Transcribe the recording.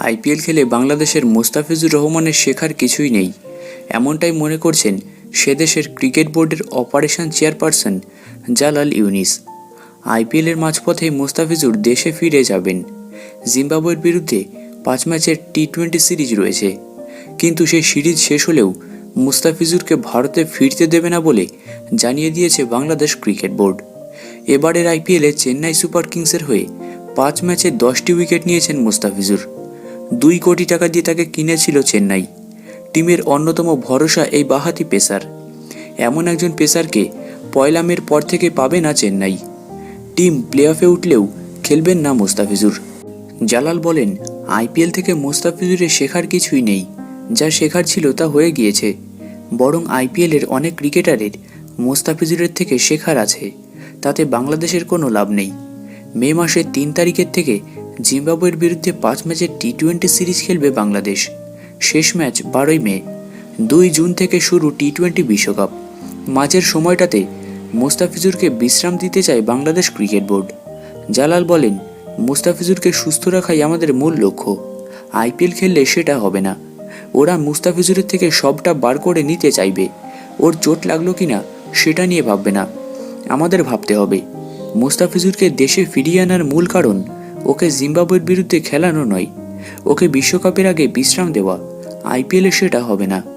IPL খেলে বাংলাদেশের মোস্তাফিজুর রহমানের শেখার কিছুই নেই। এমনটাই মনে করছেন সে দেশের ক্রিকেট বোর্ডের অপারেশন চেয়ারপারসন জালাল ইউনিস। আইপিএলের মাঝপথে মোস্তাফিজুর দেশে ফিরে যাবেন। জিম্বাবুয়ের বিরুদ্ধে পাঁচ ম্যাচের টি টোয়েন্টি সিরিজ রয়েছে। কিন্তু সেই সিরিজ শেষ হলেও মুস্তাফিজুরকে ভারতে ফিরতে দেবে না বলে জানিয়ে দিয়েছে বাংলাদেশ ক্রিকেট বোর্ড। এবারের আইপিএলে চেন্নাই সুপার কিংসের হয়ে পাঁচ ম্যাচে দশটি উইকেট নিয়েছেন মুস্তাফিজুর। দুই কোটি টাকা দিয়ে তাকে কিনেছিল চেন্নাই। টিমের অন্যতম ভরসা এই বাহাতি পেসার। এমন একজন পেসারকে পয়লামের পর থেকে পাবে না চেন্নাই। টিম প্লে অফে উঠলেও খেলবেন না মোস্তাফিজুর। জালাল বলেন, আইপিএল থেকে মুস্তাফিজুরের শেখার কিছুই নেই। যা শেখার ছিল তা হয়ে গিয়েছে। বরং আইপিএলের অনেক ক্রিকেটারের মোস্তাফিজুরের থেকে শেখার আছে। তাতে বাংলাদেশের কোনো লাভ নেই। মে মাসের তিন তারিখের থেকে জিম্বাবুয়ের বিরুদ্ধে পাঁচ ম্যাচের টি টোয়েন্টি সিরিজ খেলবে বাংলাদেশ। শেষ ম্যাচ বারোই মে, দুই জুন থেকে শুরু টি টোয়েন্টি বিশ্বকাপ। মাঝের সময়টাতে মুস্তাফিজুরকে বিশ্রাম দিতে চায় বাংলাদেশ ক্রিকেট বোর্ড। জালাল বলেন, মুস্তাফিজুরকে সুস্থ রাখাই আমাদের মূল লক্ষ্য। আইপিএল খেললে সেটা হবে না। ওরা মুস্তাফিজুরের থেকে সবটা বার করে নিতে চাইবে। ওর চোট লাগল কিনা সেটা নিয়ে ভাববে না। আমাদের ভাবতে হবে। মুস্তাফিজুরকে দেশে ফিরিয়ে আনার মূল কারণ ওকে জিম্বাবুয়ের বিরুদ্ধে খেলানো নয়। ওকে বিশ্বকাপের আগে বিশ্রাম দেওয়া। আইপিএলে সেটা হবে না।